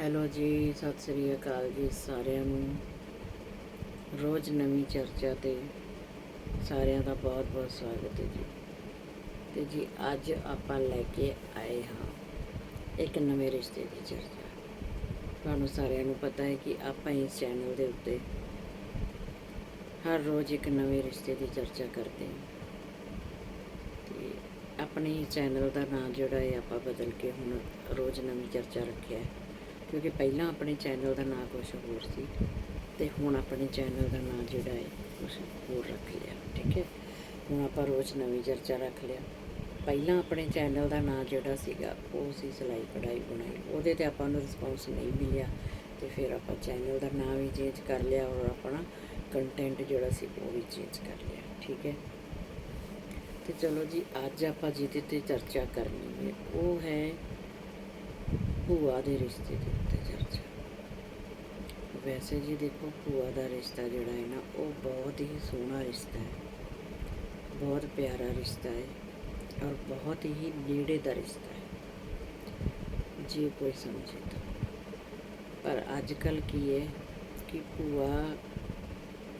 Hello ਜੀ, ਸਤਿ ਸ੍ਰੀ ਅਕਾਲ ਜੀ ਸਾਰਿਆਂ ਨੂੰ। ਰੋਜ਼ ਨਵੀਂ ਚਰਚਾ ਤੇ ਸਾਰਿਆਂ ਦਾ ਬਹੁਤ ਬਹੁਤ ਸਵਾਗਤ ਹੈ ਜੀ। ਤੇ ਜੀ, ਅੱਜ ਆਪਾਂ ਲੈ ਕੇ ਆਏ ਹਾਂ ਇੱਕ ਨਵੇਂ ਰਿਸ਼ਤੇ ਦੀ ਚਰਚਾ। ਤੁਹਾਨੂੰ ਸਾਰਿਆਂ ਨੂੰ ਪਤਾ ਹੈ ਕਿ ਆਪਾਂ ਇਸ ਚੈਨਲ ਦੇ ਉੱਤੇ ਹਰ ਰੋਜ਼ ਇੱਕ ਨਵੇਂ ਰਿਸ਼ਤੇ ਦੀ ਚਰਚਾ ਕਰਦੇ ਹਾਂ। ਤੇ ਆਪਣੇ ਚੈਨਲ ਦਾ ਨਾਮ ਜਿਹੜਾ ਹੈ, ਆਪਾਂ ਬਦਲ ਕੇ ਹੁਣ ਰੋਜ਼ ਨਵੀਂ ਚਰਚਾ ਰੱਖਿਆ ਹੈ। ਕਿਉਂਕਿ ਪਹਿਲਾਂ ਆਪਣੇ ਚੈਨਲ ਦਾ ਨਾਂ ਕੁਝ ਹੋਰ ਸੀ ਤੇ ਹੁਣ ਆਪਣੇ ਚੈਨਲ ਦਾ ਨਾਂ ਜਿਹੜਾ ਹੈ ਕੁਝ ਹੋਰ ਰੱਖ ਲਿਆ, ਠੀਕ ਹੈ? ਹੁਣ ਆਪਾਂ ਰੋਜ਼ ਨਵੀਂ ਚਰਚਾ ਰੱਖ ਲਿਆ। ਪਹਿਲਾਂ ਆਪਣੇ ਚੈਨਲ ਦਾ ਨਾਂ ਜਿਹੜਾ ਸੀਗਾ, ਉਹ ਸੀ ਸਿਲਾਈ, ਕਢਾਈ, ਬੁਣਾਈ। ਉਹਦੇ ਤੇ ਆਪਾਂ ਨੂੰ ਰਿਸਪੌਂਸ ਨਹੀਂ ਮਿਲਿਆ ਤੇ ਫਿਰ ਆਪਾਂ ਚੈਨਲ ਦਾ ਨਾਮ ਵੀ ਚੇਂਜ ਕਰ ਲਿਆ ਔਰ ਆਪਣਾ ਕੰਟੈਂਟ ਜਿਹੜਾ ਸੀ ਉਹ ਵੀ ਚੇਂਜ ਕਰ ਲਿਆ, ਠੀਕ ਹੈ? ਤੇ ਚਲੋ ਜੀ, ਅੱਜ ਆਪਾਂ ਜਿਹਦੇ ਤੇ ਚਰਚਾ ਕਰਨੀ ਹੈ, ਉਹ ਹੈ ਭੂਆ ਦੇ ਰਿਸ਼ਤੇ ਦੇ ਉੱਤੇ ਚਰਚਾ ਵੈਸੇ ਜੀ ਦੇਖੋ ਭੂਆ ਦਾ ਰਿਸ਼ਤਾ ਜਿਹੜਾ ਹੈ ਨਾ ਉਹ ਬਹੁਤ ਹੀ ਸੋਹਣਾ ਰਿਸ਼ਤਾ ਹੈ ਬਹੁਤ ਪਿਆਰਾ ਰਿਸ਼ਤਾ ਹੈ ਔਰ ਬਹੁਤ ਹੀ ਨੇੜੇ ਦਾ ਰਿਸ਼ਤਾ ਹੈ ਜੇ ਕੋਈ ਸਮਝੇ ਤਾਂ ਪਰ ਅੱਜ ਕੱਲ ਕੀ ਹੈ ਕਿ ਭੂਆ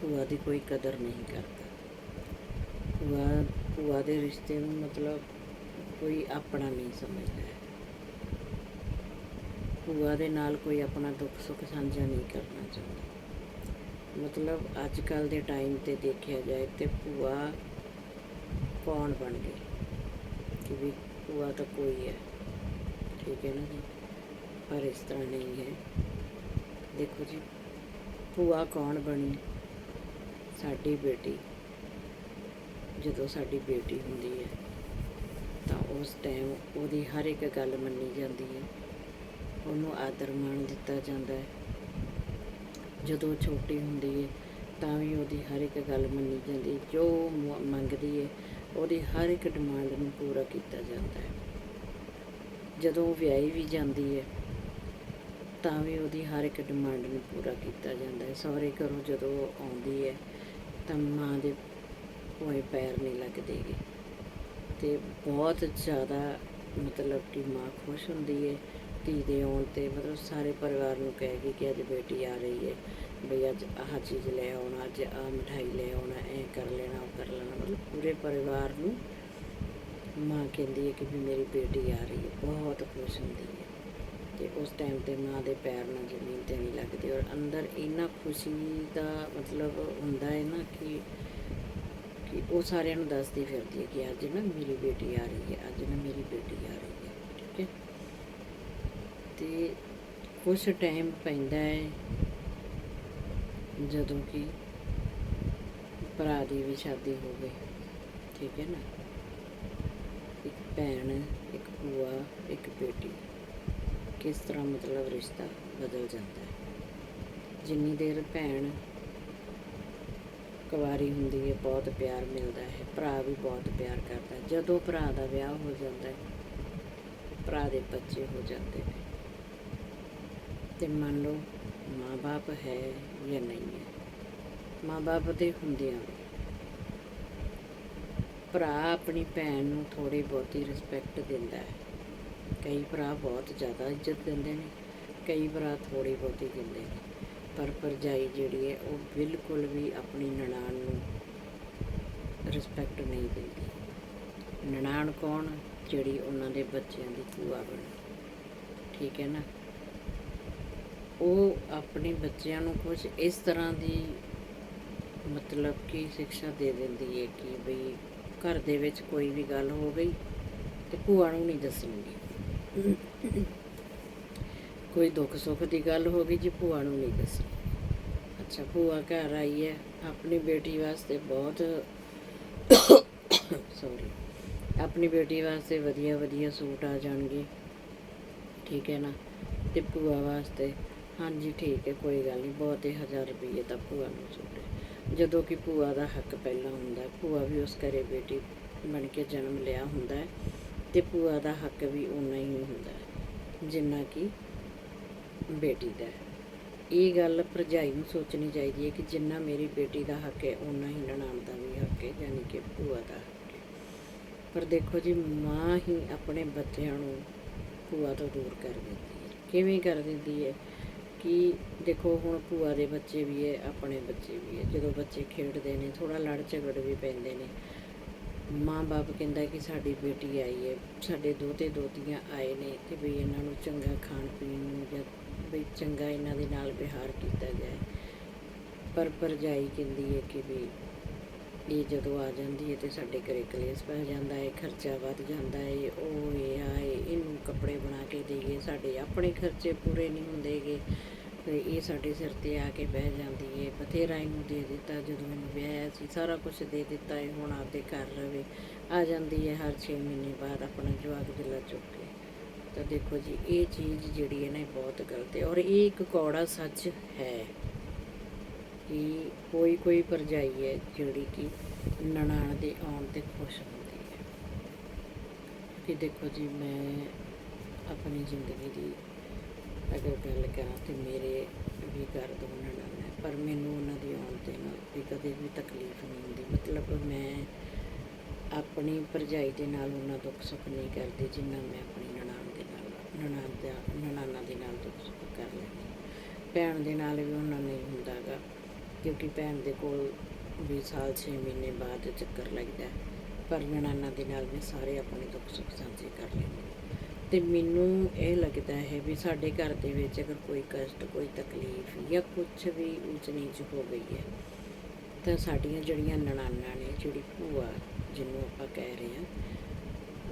ਭੂਆ ਦੀ ਕੋਈ ਕਦਰ ਨਹੀਂ ਕਰਦਾ ਭੂਆ ਭੂਆ ਦੇ ਰਿਸ਼ਤੇ ਨੂੰ ਮਤਲਬ ਕੋਈ ਆਪਣਾ ਨਹੀਂ ਸਮਝਦਾ ਹੈ ਭੂਆ ਦੇ ਨਾਲ ਕੋਈ ਆਪਣਾ ਦੁੱਖ ਸੁੱਖ ਸਾਂਝਾ ਨਹੀਂ ਕਰਨਾ ਚਾਹੁੰਦਾ। ਮਤਲਬ ਅੱਜ ਕੱਲ ਦੇ ਟਾਈਮ ਤੇ ਦੇਖਿਆ ਜਾਏ ਤੇ ਭੂਆ ਕੌਣ ਬਣ ਗਈ? ਕਿ ਵੀ ਭੂਆ ਤਾਂ ਕੋਈ ਹੈ। ਠੀਕ ਹੈ ਨਾ ਜੀ? ਪਰ ਇਸ ਤਰ੍ਹਾਂ ਨਹੀਂ ਹੈ। ਦੇਖੋ ਜੀ, ਭੂਆ ਕੌਣ ਬਣੀ? ਸਾਡੀ ਬੇਟੀ। ਜਦੋਂ ਸਾਡੀ ਬੇਟੀ ਹੁੰਦੀ ਹੈ, ਤਾਂ ਉਸ ਟਾਈਮ ਉਹਦੀ ਹਰ ਇੱਕ ਗੱਲ ਮੰਨੀ ਜਾਂਦੀ ਹੈ। ਉਹਨੂੰ ਆਦਰ ਮਾਣ ਦਿੱਤਾ ਜਾਂਦਾ ਹੈ। ਜਦੋਂ ਛੋਟੀ ਹੁੰਦੀ ਹੈ ਤਾਂ ਵੀ ਉਹਦੀ ਹਰ ਇੱਕ ਗੱਲ ਮੰਨੀ ਜਾਂਦੀ ਜੋ ਮ- ਮੰਗਦੀ ਹੈ ਉਹਦੀ ਹਰ ਇੱਕ ਡਿਮਾਂਡ ਨੂੰ ਪੂਰਾ ਕੀਤਾ ਜਾਂਦਾ ਹੈ। ਜਦੋਂ ਉਹ ਵਿਆਹੀ ਵੀ ਜਾਂਦੀ ਹੈ ਤਾਂ ਵੀ ਉਹਦੀ ਹਰ ਇੱਕ ਡਿਮਾਂਡ ਨੂੰ ਪੂਰਾ ਕੀਤਾ ਜਾਂਦਾ ਹੈ। ਸਹੁਰੇ ਘਰੋਂ ਜਦੋਂ ਆਉਂਦੀ ਹੈ ਤਾਂ ਮਾਂ ਦੇ ਕੋਈ ਪੈਰ ਨਹੀਂ ਲੱਗਦੇਗੇ ਤੇ ਬਹੁਤ ਜ਼ਿਆਦਾ ਮਤਲਬ ਕਿ ਮਾਂ ਖੁਸ਼ ਹੁੰਦੀ ਹੈ ਧੀ ਦੇ ਆਉਣ ਤੇ ਮਤਲਬ ਸਾਰੇ ਪਰਿਵਾਰ ਨੂੰ ਕਹਿ ਗਈ ਕਿ ਅੱਜ ਬੇਟੀ ਆ ਰਹੀ ਹੈ, ਬਈ ਅੱਜ ਆਹ ਚੀਜ਼ ਲੈ ਆਉਣਾ, ਅੱਜ ਆਹ ਮਠਾਈ ਲੈ ਆਉਣਾ, ਐ ਕਰ ਲੈਣਾ, ਉਹ ਕਰ ਲੈਣਾ। ਮਤਲਬ ਪੂਰੇ ਪਰਿਵਾਰ ਨੂੰ ਮਾਂ ਕਹਿੰਦੀ ਹੈ ਕਿ ਵੀ ਮੇਰੀ ਬੇਟੀ ਆ ਰਹੀ ਹੈ, ਬਹੁਤ ਖੁਸ਼ ਹੁੰਦੀ ਹੈ। ਤੇ ਉਸ ਟਾਈਮ ਤੇ ਮਾਂ ਦੇ ਪੈਰ ਨਾਲ ਜ਼ਮੀਨ ਤੇ ਨਹੀਂ ਲੱਗਦੇ ਔਰ ਅੰਦਰ ਇੰਨਾ ਖੁਸ਼ੀ ਦਾ ਮਤਲਬ ਹੁੰਦਾ ਹੈ ਨਾ ਕਿ ਕਿ ਉਹ ਸਾਰਿਆਂ ਨੂੰ ਦੱਸਦੀ ਫਿਰਦੀ ਹੈ ਕਿ ਅੱਜ ਨਾ ਮੇਰੀ ਬੇਟੀ ਆ ਰਹੀ ਹੈ, ਅੱਜ ਨਾ ਮੇਰੀ ਬੇਟੀ ਆ ਰਹੀ ਹੈ। ਤੇ ਕੁਛ ਟਾਈਮ ਪੈਂਦਾ ਹੈ ਜਦੋਂ ਕਿ ਭਰਾ ਦੀ ਵੀ ਸ਼ਾਦੀ ਹੋ ਗਈ, ਠੀਕ ਹੈ ਨਾ? ਇੱਕ ਭੈਣ, ਇੱਕ ਭੂਆ, ਇੱਕ ਬੇਟੀ, ਕਿਸ ਤਰ੍ਹਾਂ ਮਤਲਬ ਰਿਸ਼ਤਾ ਬਦਲ ਜਾਂਦਾ ਹੈ? ਜਿੰਨੀ ਦੇਰ ਭੈਣ ਕੁਵਾਰੀ ਹੁੰਦੀ ਹੈ, ਬਹੁਤ ਪਿਆਰ ਮਿਲਦਾ ਹੈ, ਭਰਾ ਵੀ ਬਹੁਤ ਪਿਆਰ ਕਰਦਾ ਜਦੋਂ ਭਰਾ ਦਾ ਵਿਆਹ ਹੋ ਜਾਂਦਾ ਹੈ, ਭਰਾ ਦੇ ਬੱਚੇ ਹੋ ਜਾਂਦੇ ਨੇ। ਤੇ ਮੰਨ ਲਓ ਮਾਂ-ਬਾਪ ਹੈ ਜਾਂ ਨਹੀਂ ਹੈ, ਮਾਂ-ਬਾਪ ਦੇ ਹੁੰਦਿਆਂ ਵੀ ਭਰਾ ਆਪਣੀ ਭੈਣ ਨੂੰ ਥੋੜੀ ਬਹੁਤੀ ਰਿਸਪੈਕਟ ਦਿੰਦਾ ਹੈ। ਕਈ ਭਰਾ ਬਹੁਤ ਜ਼ਿਆਦਾ ਇੱਜ਼ਤ ਦਿੰਦੇ ਨੇ, ਕਈ ਭਰਾ ਥੋੜੀ ਬਹੁਤੀ ਦਿੰਦੇ ਨੇ, ਪਰ ਭਰਜਾਈ ਜਿਹੜੀ ਹੈ ਉਹ ਬਿਲਕੁਲ ਵੀ ਆਪਣੀ ਨਨਾਣ ਨੂੰ ਰਿਸਪੈਕਟ ਨਹੀਂ ਦਿੰਦੀ। ਨਨਾਣ ਕੌਣ? ਜਿਹੜੀ ਉਹਨਾਂ ਦੇ ਬੱਚਿਆਂ ਦੀ ਭੂਆ ਬਣੀ। ਠੀਕ ਹੈ ਨਾ? ਉਹ ਆਪਣੇ ਬੱਚਿਆਂ ਨੂੰ ਕੁਝ ਇਸ ਤਰ੍ਹਾਂ ਦੀ ਮਤਲਬ ਕਿ ਸਿੱਖਿਆ ਦੇ ਦਿੰਦੀ ਹੈ ਕਿ ਬਈ ਘਰ ਦੇ ਵਿੱਚ ਕੋਈ ਵੀ ਗੱਲ ਹੋ ਗਈ ਤੇ ਭੂਆ ਨੂੰ ਨਹੀਂ ਦੱਸਣਗੇ। ਕੋਈ ਦੁੱਖ ਸੁੱਖ ਦੀ ਗੱਲ ਹੋ ਗਈ ਜੇ, ਭੂਆ ਨੂੰ ਨਹੀਂ ਦੱਸਣੀ। ਅੱਛਾ, ਭੂਆ ਘਰ ਆਈ ਹੈ, ਆਪਣੀ ਬੇਟੀ ਵਾਸਤੇ ਬਹੁਤ ਸੌਰੀ ਆਪਣੀ ਬੇਟੀ ਵਾਸਤੇ ਵਧੀਆ ਵਧੀਆ ਸੂਟ ਆ ਜਾਣਗੇ, ਠੀਕ ਹੈ ਨਾ? ਤੇ ਭੂਆ ਵਾਸਤੇ ਹਾਂਜੀ, ਠੀਕ ਹੈ, ਕੋਈ ਗੱਲ ਨਹੀਂ, ਬਹੁਤੇ ਹਜ਼ਾਰ ਰੁਪਏ ਦਾ ਭੂਆ ਨੂੰ ਸੂਟ ਜਦੋਂ ਕਿ ਭੂਆ ਦਾ ਹੱਕ ਪਹਿਲਾਂ ਹੁੰਦਾ ਹੈ, ਭੂਆ ਵੀ ਉਸ ਘਰੇ ਬੇਟੀ ਬਣ ਕੇ ਜਨਮ ਲਿਆ ਹੁੰਦਾ ਹੈ ਤੇ ਭੂਆ ਦਾ ਹੱਕ ਵੀ ਉਨਾ ਹੀ ਹੁੰਦਾ ਹੈ, ਜਿੰਨਾ ਕਿ ਬੇਟੀ ਦਾ ਇਹ ਗੱਲ ਭਰਜਾਈ ਨੂੰ ਸੋਚਣੀ ਚਾਹੀਦੀ ਹੈ ਕਿ ਜਿੰਨਾ ਮੇਰੀ ਬੇਟੀ ਦਾ ਹੱਕ ਹੈ ਉਨਾ ਹੀ ਨਨਾਣ ਦਾ ਵੀ ਹੱਕ ਹੈ, ਯਾਨੀ ਕਿ ਭੂਆ ਦਾ ਹੱਕ ਹੈ। ਪਰ ਦੇਖੋ ਜੀ, ਮਾਂ ਹੀ ਆਪਣੇ ਬੱਚਿਆਂ ਨੂੰ ਭੂਆ ਤੋਂ ਦੂਰ ਕਰ ਦਿੰਦੀ ਹੈ। ਕਿਵੇਂ ਕਰ ਦਿੰਦੀ ਹੈ? ਕਿ ਦੇਖੋ ਹੁਣ ਭੂਆ ਦੇ ਬੱਚੇ ਵੀ ਹੈ, ਆਪਣੇ ਬੱਚੇ ਵੀ ਹੈ। ਜਦੋਂ ਬੱਚੇ ਖੇਡਦੇ ਨੇ ਥੋੜਾ ਲੜ ਝਗੜ ਵੀ ਪੈਂਦੇ ਨੇ। ਮਾਂ-ਬਾਪ ਕਹਿੰਦਾ ਕਿ ਸਾਡੀ ਬੇਟੀ ਆਈ ਹੈ, ਸਾਡੇ ਦੋਤੇ ਦੋਤੀਆਂ ਆਏ ਨੇ ਕਿ ਵੀ ਇਹਨਾਂ ਨੂੰ ਚੰਗਾ ਖਾਣ ਪੀਣ ਨੂੰ ਜਾਂ ਵੀ ਚੰਗਾ ਇਹਨਾਂ ਦੇ ਨਾਲ ਵਿਹਾਰ ਕੀਤਾ ਜਾਏ ਪਰ ਭਰਜਾਈ ਕਹਿੰਦੀ ਹੈ ਕਿ ਵੀ ਇਹ ਜਦੋਂ ਆ ਜਾਂਦੀ ਹੈ ਤੇ ਸਾਡੇ ਘਰੇ ਕਲੇਸ਼ ਪੈ ਜਾਂਦਾ ਹੈ, ਖਰਚਾ ਵੱਧ ਜਾਂਦਾ ਹੈ, ਉਹ ਇਹ ਆਏ ਇਹਨੂੰ ਕੱਪੜੇ ਬਣਾ ਕੇ ਦੇਈਏ, ਸਾਡੇ ਆਪਣੇ ਖਰਚੇ ਪੂਰੇ ਨਹੀਂ ਹੁੰਦੇਗੇ। ਤੇ ਇਹ ਸਾਡੇ ਸਿਰ ਤੇ ਆ ਕੇ ਬਹਿ ਜਾਂਦੀ ਹੈ ਬਥੇਰਾ ਇਹਨੂੰ ਦੇ ਦਿੱਤਾ, ਜਦੋਂ ਮੈਨੂੰ ਵਿਆਹਿਆ ਸੀ, ਸਾਰਾ ਕੁਝ ਦੇ ਦਿੱਤਾ ਹੈ ਹੁਣ ਆਪਦੇ ਘਰ ਰਵੇ। ਆ ਜਾਂਦੀ ਹੈ ਹਰ 6 ਮਹੀਨੇ ਬਾਅਦ ਆਪਣਾ ਜਵਾਕ ਜਿਲਾ ਚੁੱਕ ਕੇ। ਤਾਂ ਦੇਖੋ ਜੀ, ਇਹ ਚੀਜ਼ ਜਿਹੜੀ ਹੈ ਨਾ, ਇਹ ਬਹੁਤ ਗਲਤ ਹੈ ਔਰ ਇਹ ਇੱਕ ਕੌੜਾ ਸੱਚ ਹੈ ਕਿ ਕੋਈ ਕੋਈ ਭਰਜਾਈ ਹੈ ਜਿਹੜੀ ਕਿ ਨਨਾਣ ਦੇ ਆਉਣ ਤੇ ਖੁਸ਼ ਹੁੰਦੀ ਹੈ ਕਿ ਦੇਖੋ ਜੀ, ਮੈਂ ਆਪਣੀ ਜ਼ਿੰਦਗੀ ਦੀ ਅਗਰ ਗੱਲ ਕਰਾਂ ਤੇ ਮੇਰੇ ਵੀ ਘਰ ਦੋ ਨਨਾਣ ਹੈ ਪਰ ਮੈਨੂੰ ਉਹਨਾਂ ਦੀ ਆਉਣ ਦੇ ਨਾਲ ਵੀ ਕਦੇ ਵੀ ਤਕਲੀਫ ਨਹੀਂ ਹੁੰਦੀ। ਮਤਲਬ ਮੈਂ ਆਪਣੀ ਭਰਜਾਈ ਦੇ ਨਾਲ ਉਹਨਾਂ ਦੁੱਖ ਸੁੱਖ ਨਹੀਂ ਕਰਦੀ, ਜਿੰਨਾ ਮੈਂ ਆਪਣੀ ਨਨਾਣ ਦੇ ਨਾਲ ਨਨਾਣ ਦਾ ਨਨਾਣਾ ਦੇ ਨਾਲ ਦੁੱਖ ਸੁੱਖ ਕਰ ਲੈਂਦੀ ਭੈਣ ਦੇ ਨਾਲ ਵੀ ਉਹਨਾਂ ਨਹੀਂ ਹੁੰਦਾਗਾ ਕਿਉਂਕਿ ਭੈਣ ਦੇ ਕੋਲ ਵੀ ਸਾਲ 6 ਮਹੀਨੇ ਬਾਅਦ ਚੱਕਰ ਲੱਗਦਾ ਪਰ ਨਨਾਣਾ ਦੇ ਨਾਲ ਮੈਂ ਸਾਰੇ ਆਪਣੇ ਦੁੱਖ ਸੁੱਖ ਸਾਂਝੇ ਕਰ ਲੈਂਦੀ ਤੇ ਮੈਨੂੰ ਇਹ ਲੱਗਦਾ ਹੈ ਵੀ ਸਾਡੇ ਘਰ ਦੇ ਵਿੱਚ ਅਗਰ ਕੋਈ ਕਸ਼ਟ, ਕੋਈ ਤਕਲੀਫ ਜਾਂ ਕੁਝ ਵੀ ਉੱਚ ਨੀਚ ਹੋ ਗਈ ਹੈ, ਤਾਂ ਸਾਡੀਆਂ ਜਿਹੜੀਆਂ ਨਨਾਣਾਂ ਨੇ, ਜਿਹੜੀ ਭੂਆ ਜਿਹਨੂੰ ਆਪਾਂ ਕਹਿ ਰਹੇ ਹਾਂ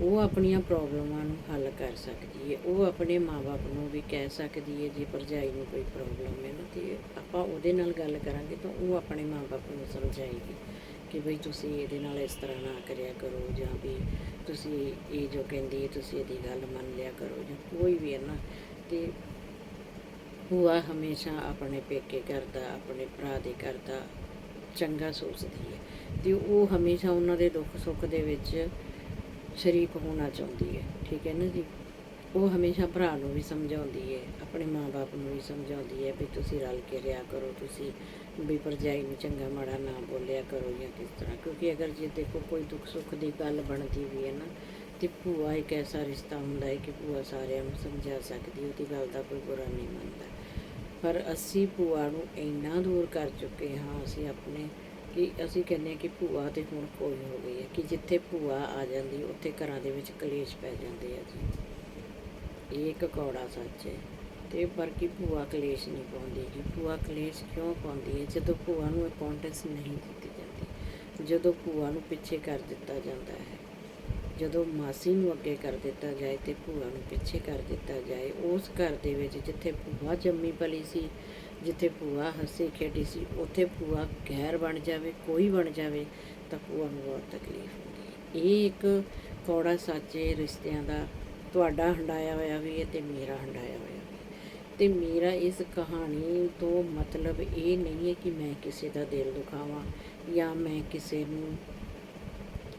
ਉਹ ਆਪਣੀਆਂ ਪ੍ਰੋਬਲਮਾਂ ਨੂੰ ਹੱਲ ਕਰ ਸਕਦੀ ਹੈ ਉਹ ਆਪਣੇ ਮਾਪੇ ਨੂੰ ਵੀ ਕਹਿ ਸਕਦੀ ਹੈ ਜੇ ਭਰਜਾਈ ਨੂੰ ਕੋਈ ਪ੍ਰੋਬਲਮ ਹੈ ਨਾ, ਤੇ ਆਪਾਂ ਉਹਦੇ ਨਾਲ ਗੱਲ ਕਰਾਂਗੇ ਤਾਂ ਉਹ ਆਪਣੇ ਮਾਪੇ ਨੂੰ ਸਮਝਾਏਗੀ ਕਿ ਬਈ ਤੁਸੀਂ ਇਹਦੇ ਨਾਲ ਇਸ ਤਰ੍ਹਾਂ ਨਾ ਕਰਿਆ ਕਰੋ ਜਾਂ ਵੀ ਤੁਸੀਂ ਇਹ ਜੋ ਕਹਿੰਦੀ ਹੈ ਤੁਸੀਂ ਇਹਦੀ ਗੱਲ ਮੰਨ ਲਿਆ ਕਰੋ ਜਾਂ ਕੋਈ ਵੀ ਹੈ ਨਾ। ਤੇ ਭੂਆ ਹਮੇਸ਼ਾ ਆਪਣੇ ਪੇਕੇ ਕਰਦਾ, ਆਪਣੇ ਭਰਾ ਦੇ ਕਰਦਾ, ਚੰਗਾ ਸੋਚਦੀ ਹੈ ਤੇ ਉਹ ਹਮੇਸ਼ਾ ਉਹਨਾਂ ਦੇ ਦੁੱਖ ਸੁੱਖ ਦੇ ਵਿੱਚ ਸ਼ਰੀਕ ਹੋਣਾ ਚਾਹੁੰਦੀ ਹੈ, ਠੀਕ ਹੈ ਨਾ ਜੀ? ਉਹ ਹਮੇਸ਼ਾ ਭਰਾ ਨੂੰ ਵੀ ਸਮਝਾਉਂਦੀ ਹੈ, ਆਪਣੇ ਮਾਪੇ ਨੂੰ ਵੀ ਸਮਝਾਉਂਦੀ ਹੈ ਵੀ ਤੁਸੀਂ ਰਲ ਕੇ ਰਿਹਾ ਕਰੋ, ਤੁਸੀਂ ਵੀ ਭਰਜਾਈ ਨੂੰ ਚੰਗਾ ਮਾੜਾ ਨਾ ਬੋਲਿਆ ਕਰੋ ਜਾਂ ਕਿਸ ਤਰ੍ਹਾਂ। ਕਿਉਂਕਿ ਅਗਰ ਜੇ ਦੇਖੋ ਕੋਈ ਦੁੱਖ ਸੁੱਖ ਦੀ ਗੱਲ ਬਣਦੀ ਵੀ ਹੈ ਨਾ, ਤੇ ਭੂਆ ਇੱਕ ਐਸਾ ਰਿਸ਼ਤਾ ਹੁੰਦਾ ਹੈ ਕਿ ਭੂਆ ਸਾਰਿਆਂ ਨੂੰ ਸਮਝਾ ਸਕਦੀ ਉਹਦੀ ਗੱਲ ਦਾ ਕੋਈ ਬੁਰਾ ਨਹੀਂ ਮੰਨਦਾ। ਪਰ ਅਸੀਂ ਭੂਆ ਨੂੰ ਇੰਨਾ ਦੂਰ ਕਰ ਚੁੱਕੇ ਹਾਂ, ਅਸੀਂ ਆਪਣੇ ਕਿ ਅਸੀਂ ਕਹਿੰਦੇ ਹਾਂ ਕਿ ਭੂਆ ਤੇ ਹੁਣ ਕੋਈ ਹੋ ਗਈ ਹੈ, ਕਿ ਜਿੱਥੇ ਭੂਆ ਆ ਜਾਂਦੀ, ਉੱਥੇ ਘਰਾਂ ਦੇ ਵਿੱਚ ਕਲੇਸ਼ ਪੈ ਜਾਂਦੇ ਆ ਜੀ। ਇਹ ਇੱਕ ਕੌੜਾ ਸੱਚ ਹੈ। ਤੇ ਪਰ ਕਿ ਭੂਆ ਕਲੇਸ਼ ਨਹੀਂ ਪਾਉਂਦੀ ਜੀ। ਭੂਆ ਕਲੇਸ਼ ਕਿਉਂ ਪਾਉਂਦੀ ਹੈ? ਜਦੋਂ ਭੂਆ ਨੂੰ ਇੰਪੋਰਟੈਂਸ ਨਹੀਂ ਦਿੱਤੀ ਜਾਂਦੀ, ਜਦੋਂ ਭੂਆ ਨੂੰ ਪਿੱਛੇ ਕਰ ਦਿੱਤਾ ਜਾਂਦਾ ਹੈ, ਜਦੋਂ ਮਾਸੀ ਨੂੰ ਅੱਗੇ ਕਰ ਦਿੱਤਾ ਜਾਏ ਤੇ ਭੂਆ ਨੂੰ ਪਿੱਛੇ ਕਰ ਦਿੱਤਾ ਜਾਏ, ਉਸ ਘਰ ਦੇ ਵਿੱਚ ਜਿੱਥੇ ਭੂਆ ਜੰਮੀ ਪਲੀ ਸੀ ਜਿੱਥੇ ਭੂਆ ਹੱਸੀ ਖੇਡੀ ਸੀ, ਉੱਥੇ ਭੂਆ ਗੈਰ ਬਣ ਜਾਵੇ, ਕੋਈ ਬਣ ਜਾਵੇ, ਤਾਂ ਭੂਆ ਨੂੰ ਬਹੁਤ ਤਕਲੀਫ ਹੁੰਦੀ ਇਹ ਇੱਕ ਕੌੜਾ ਸਾਚੇ ਰਿਸ਼ਤਿਆਂ ਦਾ ਤੁਹਾਡਾ ਹੰਡਾਇਆ ਹੋਇਆ ਵੀ ਹੈ ਤੇ ਮੇਰਾ ਹੰਡਾਇਆ ਹੋਇਆ ਵੀ ਹੈ। ਤੇ ਮੇਰਾ ਇਸ ਕਹਾਣੀ ਤੋਂ ਮਤਲਬ ਇਹ ਨਹੀਂ ਹੈ ਕਿ ਮੈਂ ਕਿਸੇ ਦਾ ਦਿਲ ਦੁਖਾਵਾਂ ਜਾਂ ਮੈਂ ਕਿਸੇ ਨੂੰ,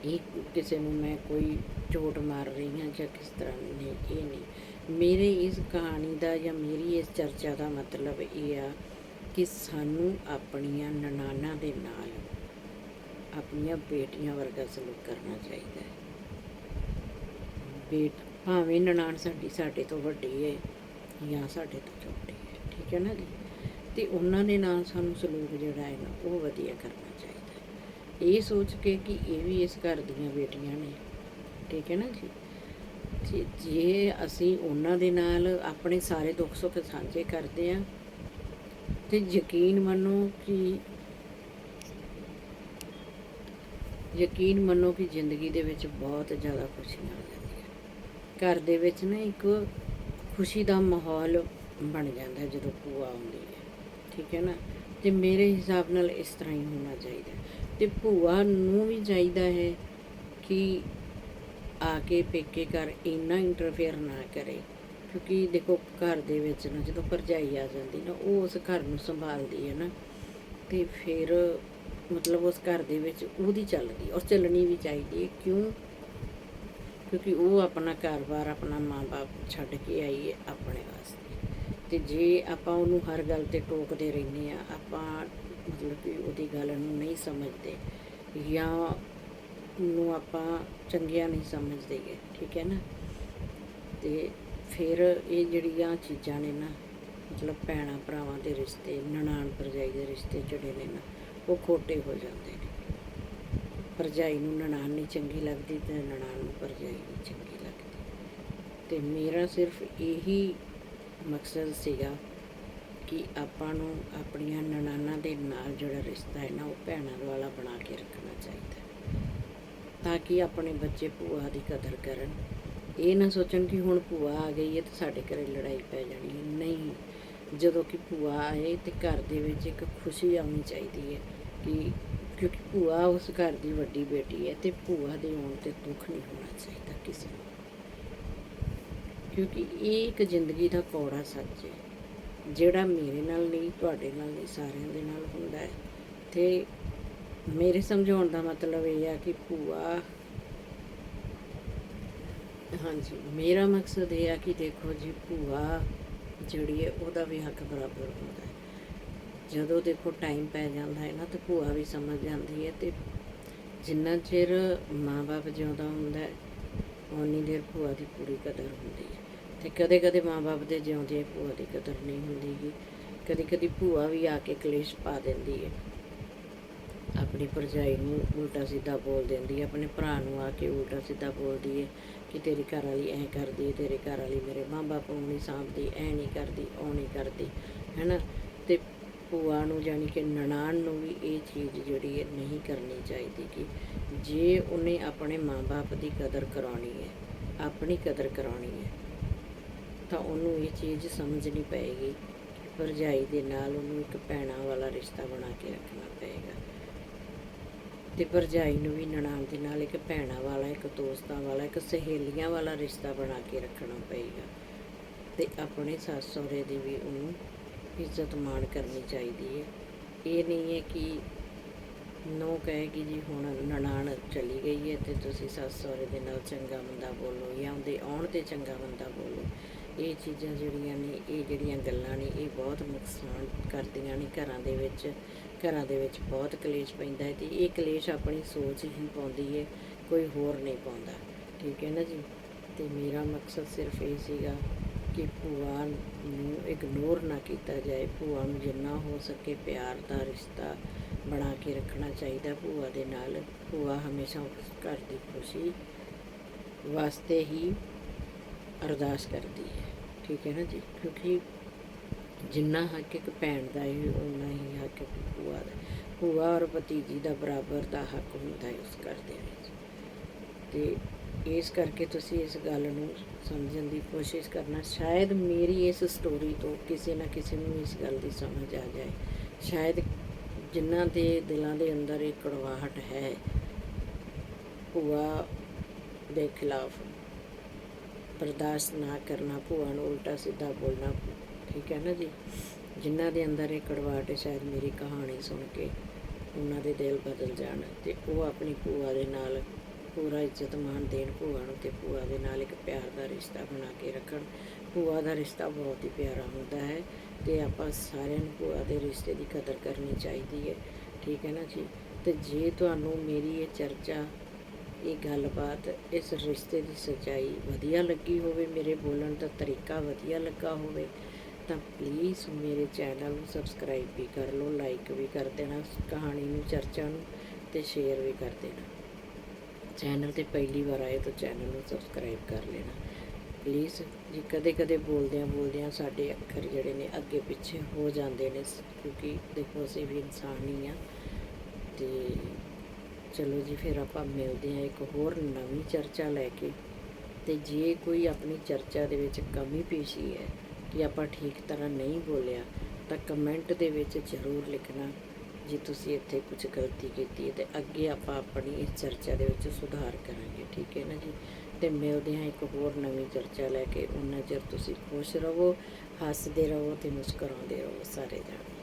ਇਹ ਕਿਸੇ ਨੂੰ ਮੈਂ ਕੋਈ ਚੋਟ ਮਾਰ ਰਹੀ ਹਾਂ ਜਾਂ ਕਿਸ ਤਰ੍ਹਾਂ, ਨਹੀਂ, ਇਹ ਨਹੀਂ ਮੇਰੇ ਇਸ ਕਹਾਣੀ ਦਾ ਜਾਂ ਮੇਰੀ ਇਸ ਚਰਚਾ ਦਾ ਮਤਲਬ ਇਹ ਆ ਕਿ ਸਾਨੂੰ ਆਪਣੀਆਂ ਨਨਾਣਾ ਦੇ ਨਾਲ ਆਪਣੀਆਂ ਬੇਟੀਆਂ ਵਰਗਾ ਸਲੂਕ ਕਰਨਾ ਚਾਹੀਦਾ ਹੈ। ਬੇਟ, ਭਾਵੇਂ ਨਨਾਣ ਸਾਡੀ ਸਾਡੇ ਤੋਂ ਵੱਡੀ ਹੈ ਜਾਂ ਸਾਡੇ ਤੋਂ ਛੋਟੀ ਹੈ, ਠੀਕ ਹੈ ਨਾ ਜੀ? ਤੇ ਉਹਨਾਂ ਦੇ ਨਾਲ ਸਾਨੂੰ ਸਲੂਕ ਜਿਹੜਾ ਹੈ ਨਾ, ਉਹ ਵਧੀਆ ਕਰਨਾ ਚਾਹੀਦਾ ਇਹ ਸੋਚ ਕੇ ਕਿ ਇਹ ਵੀ ਇਸ ਘਰ ਦੀਆਂ ਬੇਟੀਆਂ ਨੇ, ਠੀਕ ਹੈ ਨਾ ਜੀ? ਜੇ ਜੇ ਅਸੀਂ ਉਹਨਾਂ ਦੇ ਨਾਲ ਆਪਣੇ ਸਾਰੇ ਦੁੱਖ ਸੁੱਖ ਸਾਂਝੇ ਕਰਦੇ ਆ ਤੇ ਯਕੀਨ ਮੰਨੋ ਕਿ ਯਕੀਨ ਮੰਨੋ ਕਿ ਜ਼ਿੰਦਗੀ ਦੇ ਵਿੱਚ ਬਹੁਤ ਜ਼ਿਆਦਾ ਖੁਸ਼ੀਆਂ ਆ ਹੈ ਘਰ ਦੇ ਵਿੱਚ ਨਾ ਇੱਕ ਖੁਸ਼ੀ ਦਾ ਮਾਹੌਲ ਬਣ ਜਾਂਦਾ ਹੈ ਜਦੋਂ ਭੂਆ ਆਉਂਦੀ ਹੈ, ਠੀਕ ਹੈ ਨਾ ਤੇ ਮੇਰੇ ਹਿਸਾਬ ਨਾਲ ਇਸ ਤਰ੍ਹਾਂ ਹੀ ਹੋਣਾ ਚਾਹੀਦਾ ਹੈ। ਤੇ ਭੂਆ ਨੂੰ ਵੀ ਚਾਹੀਦਾ ਹੈ ਕਿ ਆ ਕੇ ਪੇਕੇ ਘਰ ਇੰਨਾ ਇੰਟਰਫੇਅਰ ਨਾ ਕਰੇ। ਕਿਉਂਕਿ ਦੇਖੋ, ਘਰ ਦੇ ਵਿੱਚ ਨਾ ਜਦੋਂ ਭਰਜਾਈ ਆ ਜਾਂਦੀ ਨਾ, ਉਹ ਉਸ ਘਰ ਨੂੰ ਸੰਭਾਲਦੀ ਹੈ ਨਾ। ਤੇ ਫਿਰ ਮਤਲਬ ਉਸ ਘਰ ਦੇ ਵਿੱਚ ਉਹਦੀ ਚੱਲਦੀ ਔਰ ਚੱਲਣੀ ਵੀ ਚਾਹੀਦੀ ਹੈ। ਕਿਉਂ? ਕਿਉਂਕਿ ਉਹ ਆਪਣਾ ਘਰ-ਬਾਰ, ਆਪਣਾ ਮਾਂ-ਬਾਪ ਛੱਡ ਕੇ ਆਈ ਹੈ ਆਪਣੇ ਵਾਸਤੇ। ਤੇ ਜੇ ਆਪਾਂ ਉਹਨੂੰ ਹਰ ਗੱਲ ਤੇ ਟੋਕਦੇ ਰਹਿੰਦੇ ਆ ਆਪਾਂ ਮਤਲਬ ਕਿ ਉਹਦੀ ਗੱਲ ਨੂੰ ਨਹੀਂ ਸਮਝਦੇ ਜਾਂ ਨੂੰ ਆਪਾਂ ਚੰਗੀਆਂ ਨਹੀਂ ਸਮਝਦੇ ਗੇ, ਠੀਕ ਹੈ ਨਾ? ਤੇ ਫਿਰ ਇਹ ਜਿਹੜੀਆਂ ਚੀਜ਼ਾਂ ਨੇ ਨਾ, ਮਤਲਬ ਭੈਣਾਂ ਭਰਾਵਾਂ ਦੇ ਰਿਸ਼ਤੇ, ਨਨਾਣ ਭਰਜਾਈ ਦੇ ਰਿਸ਼ਤੇ ਜਿਹੜੇ ਨੇ ਨਾ, ਉਹ ਖੋਟੇ ਹੋ ਜਾਂਦੇ ਨੇ। ਭਰਜਾਈ ਨੂੰ ਨਨਾਣ ਨਹੀਂ ਚੰਗੀ ਲੱਗਦੀ ਤੇ ਨਨਾਣ ਨੂੰ ਭਰਜਾਈ ਨਹੀਂ ਚੰਗੀ ਲੱਗਦੀ। ਤੇ ਮੇਰਾ ਸਿਰਫ ਇਹੀ ਮਕਸਦ ਸੀਗਾ ਕਿ ਆਪਾਂ ਨੂੰ ਆਪਣੀਆਂ ਨਨਾਣਾਂ ਦੇ ਨਾਲ ਜਿਹੜਾ ਰਿਸ਼ਤਾ ਹੈ ਨਾ, ਉਹ ਭੈਣਾਂ ਵਾਲਾ ਬਣਾ ਕੇ ਰੱਖਣਾ ਚਾਹੀਦਾ। ਤਾਂ ਕਿ ਆਪਣੇ ਬੱਚੇ ਭੂਆ ਦੀ ਕਦਰ ਕਰਨ। ਇਹ ਨਾ ਸੋਚਣ ਕਿ ਹੁਣ ਭੂਆ ਆ ਗਈ ਹੈ ਤੇ ਸਾਡੇ ਘਰੇ ਲੜਾਈ ਪੈ ਜਾਣੀ ਹੈ। ਨਹੀਂ, ਜਦੋਂ ਕਿ ਭੂਆ ਆਏ ਤੇ ਘਰ ਦੇ ਵਿੱਚ ਇੱਕ ਖੁਸ਼ੀ ਆਉਣੀ ਚਾਹੀਦੀ ਹੈ ਕਿ ਕਿਉਂਕਿ ਭੂਆ ਉਸ ਘਰ ਦੀ ਵੱਡੀ ਬੇਟੀ ਹੈ ਤੇ ਭੂਆ ਦੇ ਆਉਣ ਤੇ ਦੁੱਖ ਨਹੀਂ ਹੋਣਾ ਚਾਹੀਦਾ ਕਿਸੇ ਨੂੰ। ਕਿਉਂਕਿ ਇਹ ਇੱਕ ਜ਼ਿੰਦਗੀ ਦਾ ਕੌੜਾ ਸੱਚ ਹੈ। ਜਿਹੜਾ ਮੇਰੇ ਨਾਲ ਨਹੀਂ, ਤੁਹਾਡੇ ਨਾਲ ਨਹੀਂ, ਸਾਰਿਆਂ ਦੇ ਨਾਲ ਹੁੰਦਾ ਹੈ। ਤੇ ਮੇਰੇ ਸਮਝਾਉਣ ਦਾ ਮਤਲਬ ਇਹ ਆ ਕਿ ਭੂਆ, ਹਾਂਜੀ, ਮੇਰਾ ਮਕਸਦ ਇਹ ਆ ਕਿ ਦੇਖੋ ਜੀ, ਭੂਆ ਜਿਹੜੀ ਹੈ ਉਹਦਾ ਵੀ ਹੱਕ ਬਰਾਬਰ ਹੁੰਦਾ ਹੈ। ਜਦੋਂ ਦੇਖੋ ਟਾਈਮ ਪੈ ਜਾਂਦਾ ਹੈ ਨਾ, ਤੇ ਭੂਆ ਵੀ ਸਮਝ ਜਾਂਦੀ ਹੈ ਤੇ ਜਿੰਨਾ ਚਿਰ ਮਾਂ-ਬਾਪ ਜਿਉਂਦਾ ਹੁੰਦਾ ਹੈ ਉਨੀ ਦੇਰ ਭੂਆ ਦੀ ਪੂਰੀ ਕਦਰ ਹੁੰਦੀ ਹੈ। ਤੇ ਕਦੇ-ਕਦੇ ਮਾਂ-ਬਾਪ ਦੇ ਜਿਉਂਦੇ ਭੂਆ ਦੀ ਕਦਰ ਨਹੀਂ ਹੁੰਦੀ ਗੀ। ਕਦੀ-ਕਦੀ ਭੂਆ ਵੀ ਆ ਕੇ ਕਲੇਸ਼ ਪਾ ਦਿੰਦੀ ਹੈ। ਆਪਣੀ ਭਰਜਾਈ ਨੂੰ ਉਲਟਾ ਸਿੱਧਾ ਬੋਲ ਦਿੰਦੀ ਹੈ, ਆਪਣੇ ਭਰਾ ਨੂੰ ਆ ਕੇ ਉਲਟਾ ਸਿੱਧਾ ਬੋਲਦੀ ਹੈ ਕਿ ਤੇਰੀ ਘਰ ਵਾਲੀ ਐਂ ਕਰਦੀ ਤੇਰੇ ਘਰ ਵਾਲੀ ਮੇਰੇ ਮਾਂ-ਬਾਪ ਨੂੰ ਨਹੀਂ ਸਾਂਭਦੀ, ਐ ਨਹੀਂ ਕਰਦੀ, ਉਹ ਨਹੀਂ ਕਰਦੀ, ਹੈਨਾ? ਤੇ ਭੂਆ ਨੂੰ ਜਾਣੀ ਕਿ ਨਨਾਣ ਨੂੰ ਵੀ ਇਹ ਚੀਜ਼ ਜਿਹੜੀ ਹੈ ਨਹੀਂ ਕਰਨੀ ਚਾਹੀਦੀ ਕਿ ਜੇ ਉਹਨੇ ਆਪਣੇ ਮਾਂ-ਬਾਪ ਦੀ ਕਦਰ ਕਰਾਉਣੀ ਹੈ, ਆਪਣੀ ਕਦਰ ਕਰਾਉਣੀ ਹੈ, ਤਾਂ ਉਹਨੂੰ ਇਹ ਚੀਜ਼ ਸਮਝਣੀ ਪਏਗੀ ਭਰਜਾਈ ਦੇ ਨਾਲ ਉਹਨੂੰ ਇੱਕ ਭੈਣਾਂ ਵਾਲਾ ਰਿਸ਼ਤਾ ਬਣਾ ਕੇ ਰੱਖਣਾ ਪਏਗਾ। ਤੇ ਭਰਜਾਈ ਨੂੰ ਵੀ ਨਨਾਣ ਦੇ ਨਾਲ ਇੱਕ ਭੈਣਾਂ ਵਾਲਾ, ਇੱਕ ਦੋਸਤਾਂ ਵਾਲਾ, ਇੱਕ ਸਹੇਲੀਆਂ ਵਾਲਾ ਰਿਸ਼ਤਾ ਬਣਾ ਕੇ ਰੱਖਣਾ ਪਏਗਾ। ਤੇ ਆਪਣੇ ਸੱਸ ਸਹੁਰੇ ਦੀ ਵੀ ਉਹਨੂੰ ਇੱਜ਼ਤ ਮਾਣ ਕਰਨੀ ਚਾਹੀਦੀ ਹੈ। ਇਹ ਨਹੀਂ ਹੈ ਕਿ ਨੋ ਕਹੇਗੀ ਜੀ ਹੁਣ ਨਨਾਣ ਚਲੀ ਗਈ ਹੈ ਤੇ ਤੁਸੀਂ ਸੱਸ ਸਹੁਰੇ ਦੇ ਨਾਲ ਚੰਗਾ ਬੰਦਾ ਬੋਲੋ ਜਾਂ ਉਹਦੇ ਆਉਣ ਤੇ ਚੰਗਾ ਬੰਦਾ ਬੋਲੋ। ਇਹ ਚੀਜ਼ਾਂ ਜਿਹੜੀਆਂ ਨੇ, ਇਹ ਜਿਹੜੀਆਂ ਗੱਲਾਂ ਨੇ, ਇਹ ਬਹੁਤ ਨੁਕਸਾਨ ਕਰਦੀਆਂ ਨੇ ਘਰਾਂ ਦੇ ਵਿੱਚ। ਘਰਾਂ ਦੇ ਵਿੱਚ ਬਹੁਤ ਕਲੇਸ਼ ਪੈਂਦਾ ਹੈ ਤੇ ਇਹ ਕਲੇਸ਼ ਆਪਣੀ ਸੋਚ ਹੀ ਪਾਉਂਦੀ ਹੈ, ਕੋਈ ਹੋਰ ਨਹੀਂ ਪਾਉਂਦਾ। ਠੀਕ ਹੈ ਨਾ ਜੀ? ਤੇ ਮੇਰਾ ਮਕਸਦ ਸਿਰਫ ਇਹ ਸੀਗਾ ਕਿ ਭੂਆ ਨੂੰ ਇਗਨੋਰ ਨਾ ਕੀਤਾ ਜਾਏ, ਭੂਆ ਨੂੰ ਜਿੰਨਾ ਹੋ ਸਕੇ ਪਿਆਰ ਦਾ ਰਿਸ਼ਤਾ ਬਣਾ ਕੇ ਰੱਖਣਾ ਚਾਹੀਦਾ ਭੂਆ ਦੇ ਨਾਲ। ਭੂਆ ਹਮੇਸ਼ਾ ਉਸ ਘਰ ਦੀ ਖੁਸ਼ੀ ਵਾਸਤੇ ਹੀ ਅਰਦਾਸ ਕਰਦੀ ਹੈ। ਠੀਕ ਹੈ ਨਾ ਜੀ? ਕਿਉਂਕਿ ਜਿੰਨਾ ਹੱਕ ਇੱਕ ਭੈਣ ਦਾ ਹੈ ਉਨਾ ਹੀ ਹੱਕ ਇੱਕ ਭੂਆ ਦਾ ਭੂਆ ਔਰ ਭਤੀਜੀ ਦਾ ਬਰਾਬਰ ਦਾ ਹੱਕ ਹੁੰਦਾ ਹੈ ਉਸ ਘਰ ਦੇ ਵਿੱਚ। ਤੇ ਇਸ ਕਰਕੇ ਤੁਸੀਂ ਇਸ ਗੱਲ ਨੂੰ ਸਮਝਣ ਦੀ ਕੋਸ਼ਿਸ਼ ਕਰਨਾ, ਸ਼ਾਇਦ ਮੇਰੀ ਇਸ ਸਟੋਰੀ ਤੋਂ ਕਿਸੇ ਨਾ ਕਿਸੇ ਨੂੰ ਇਸ ਗੱਲ ਦੀ ਸਮਝ ਆ ਜਾਏ। ਸ਼ਾਇਦ ਜਿਨ੍ਹਾਂ ਦੇ ਦਿਲਾਂ ਦੇ ਅੰਦਰ ਇਹ ਕੜਵਾਹਟ ਹੈ, ਭੂਆ ਦੇ ਖਿਲਾਫ ਬਰਦਾਸ਼ਤ ਨਾ ਕਰਨਾ, ਭੂਆ ਨੂੰ ਉਲਟਾ ਸਿੱਧਾ ਬੋਲਣਾ ਠੀਕ ਹੈ ਨਾ ਜੀ? ਜਿਨ੍ਹਾਂ ਦੇ ਅੰਦਰ ਇਹ ਕੜਵਾਟ ਹੈ, ਸ਼ਾਇਦ ਮੇਰੀ ਕਹਾਣੀ ਸੁਣ ਕੇ ਉਹਨਾਂ ਦੇ ਦਿਲ ਬਦਲ ਜਾਣ ਤੇ ਉਹ ਆਪਣੀ ਭੂਆ ਦੇ ਨਾਲ ਪੂਰਾ ਇੱਜ਼ਤ ਮਾਣ ਦੇਣ ਭੂਆ ਨੂੰ ਤੇ ਭੂਆ ਦੇ ਨਾਲ ਇੱਕ ਪਿਆਰ ਦਾ ਰਿਸ਼ਤਾ ਬਣਾ ਕੇ ਰੱਖਣ। ਭੂਆ ਦਾ ਰਿਸ਼ਤਾ ਬਹੁਤ ਹੀ ਪਿਆਰਾ ਹੁੰਦਾ ਹੈ ਤੇ ਆਪਾਂ ਸਾਰਿਆਂ ਨੂੰ ਭੂਆ ਦੇ ਰਿਸ਼ਤੇ ਦੀ ਕਦਰ ਕਰਨੀ ਚਾਹੀਦੀ ਹੈ। ਠੀਕ ਹੈ ਨਾ ਜੀ? ਤੇ ਜੇ ਤੁਹਾਨੂੰ ਮੇਰੀ ਇਹ ਚਰਚਾ, ਇਹ ਗੱਲਬਾਤ, ਇਸ ਰਿਸ਼ਤੇ ਦੀ ਸੱਚਾਈ ਵਧੀਆ ਲੱਗੀ ਹੋਵੇ, ਮੇਰੇ ਬੋਲਣ ਦਾ ਤਰੀਕਾ ਵਧੀਆ ਲੱਗਾ ਹੋਵੇ ਤਾਂ ਪਲੀਜ਼ ਮੇਰੇ ਚੈਨਲ ਨੂੰ ਸਬਸਕ੍ਰਾਈਬ ਵੀ ਕਰ ਲਓ ਲਾਈਕ ਵੀ ਕਰ ਦੇਣਾ, ਕਹਾਣੀ ਨੂੰ, ਚਰਚਾ ਨੂੰ ਤੇ ਸ਼ੇਅਰ ਵੀ ਕਰ ਦੇਣਾ। ਚੈਨਲ ਤੇ ਪਹਿਲੀ ਵਾਰ ਆਏ ਤਾਂ ਚੈਨਲ ਨੂੰ ਸਬਸਕ੍ਰਾਈਬ ਕਰ ਲੈਣਾ। ਪਲੀਜ਼ ਜੀ ਕਦੇ ਕਦੇ ਬੋਲਦਿਆਂ ਬੋਲਦਿਆਂ ਸਾਡੇ ਅੱਖਰ ਜਿਹੜੇ ਨੇ ਅੱਗੇ ਪਿੱਛੇ ਹੋ ਜਾਂਦੇ ਨੇ, ਕਿਉਂਕਿ ਦੇਖੋ ਅਸੀਂ ਵੀ ਇਨਸਾਨ ਹੀ ਆ। ਤੇ ਚਲੋ ਜੀ, ਫਿਰ ਆਪਾਂ ਮਿਲਦੇ ਹਾਂ ਇੱਕ ਹੋਰ ਨਵੀਂ ਚਰਚਾ ਲੈ ਕੇ। ਤੇ ਜੇ ਕੋਈ ਆਪਣੀ ਚਰਚਾ ਦੇ ਵਿੱਚ ਕਮੀ ਪੇਸ਼ੀ ਹੈ ਕਿ ਆਪਾਂ ਠੀਕ ਤਰ੍ਹਾਂ ਨਹੀਂ ਬੋਲਿਆ, ਤਾਂ ਕਮੈਂਟ ਦੇ ਵਿੱਚ ਜ਼ਰੂਰ ਲਿਖਣਾ ਜੇ ਤੁਸੀਂ ਇੱਥੇ ਕੁਝ ਗਲਤੀ ਕੀਤੀ ਹੈ ਤੇ ਅੱਗੇ ਆਪਾਂ ਆਪਣੀ ਇਸ ਚਰਚਾ ਦੇ ਵਿੱਚ ਸੁਧਾਰ ਕਰਾਂਗੇ, ਠੀਕ ਹੈ ਨਾ ਜੀ? ਤੇ ਮਿਲਦੇ ਹਾਂ ਇੱਕ ਹੋਰ ਨਵੀਂ ਚਰਚਾ ਲੈ ਕੇ। ਉਹਨਾਂ ਚਿਰ ਤੁਸੀਂ ਖੁਸ਼ ਰਹੋ, ਹੱਸਦੇ ਰਹੋ ਤੇ ਮੁਸਕਰਾਉਂਦੇ ਰਹੋ ਸਾਰੇ ਜਾਣੇ।